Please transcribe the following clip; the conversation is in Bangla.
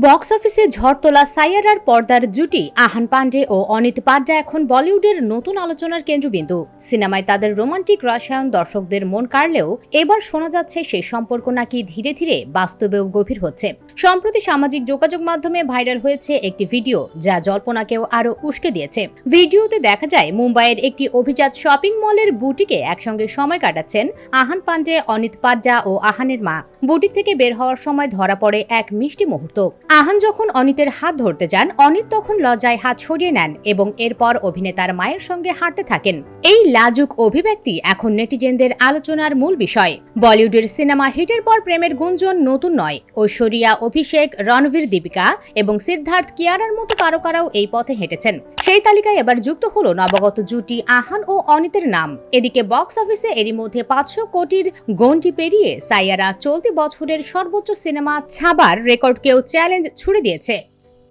বক্স অফিসে ঝড় তোলা সাইয়ারার পর্দার জুটি আহান পান্ডে ও অনিত পাড্ডা এখন বলিউডের নতুন আলোচনার কেন্দ্রবিন্দু। সিনেমায় তাদের রোমান্টিক রসায়ন দর্শকদের মন কাড়লেও এবার শোনা যাচ্ছে সেই সম্পর্ক নাকি ধীরে ধীরে বাস্তবেও গভীর হচ্ছে। সম্প্রতি সামাজিক যোগাযোগ মাধ্যমে ভাইরাল হয়েছে একটি ভিডিও যা জল্পনাকেও আরও উস্কে দিয়েছে। ভিডিওতে দেখা যায়, মুম্বাইয়ের একটি অভিজাত শপিং মলের বুটিকে একসঙ্গে সময় কাটাচ্ছেন আহান পান্ডে, অনিত পাড্ডা ও আহানের মা। বুটিক থেকে বের হওয়ার সময় ধরা পড়ে এক মিষ্টি মুহূর্ত। আহান যখন অনিতের হাত ধরতে যান, অনিত তখন লজ্জায় হাত সরিয়ে নেন এবং এরপর অভিনেতার মায়ের সঙ্গে হাঁটতে থাকেন। এই লাজুক অভিব্যক্তি এখন নেটিজেনদের আলোচনার মূল বিষয়। বলিউডের সিনেমা হিটের পর প্রেমের গুঞ্জন নতুন নয়। ঐশ্বরিয়া অভিষেক, রণবীর দীপিকা এবং সিদ্ধার্থ কিয়ারার মতো তারকারাও এই পথে হেঁটেছেন। সেই তালিকায় এবার যুক্ত হলো নবাগত জুটি আহান ও অনিতের নাম। এদিকে বক্স অফিসে এরই মধ্যে পাঁচশো কোটির গন্ডি পেরিয়ে সাইয়ারা চলতি বছরের সর্বোচ্চ সিনেমা ছাবার রেকর্ডকেও চ্যালেঞ্জ ছুড়ে দিয়েছে।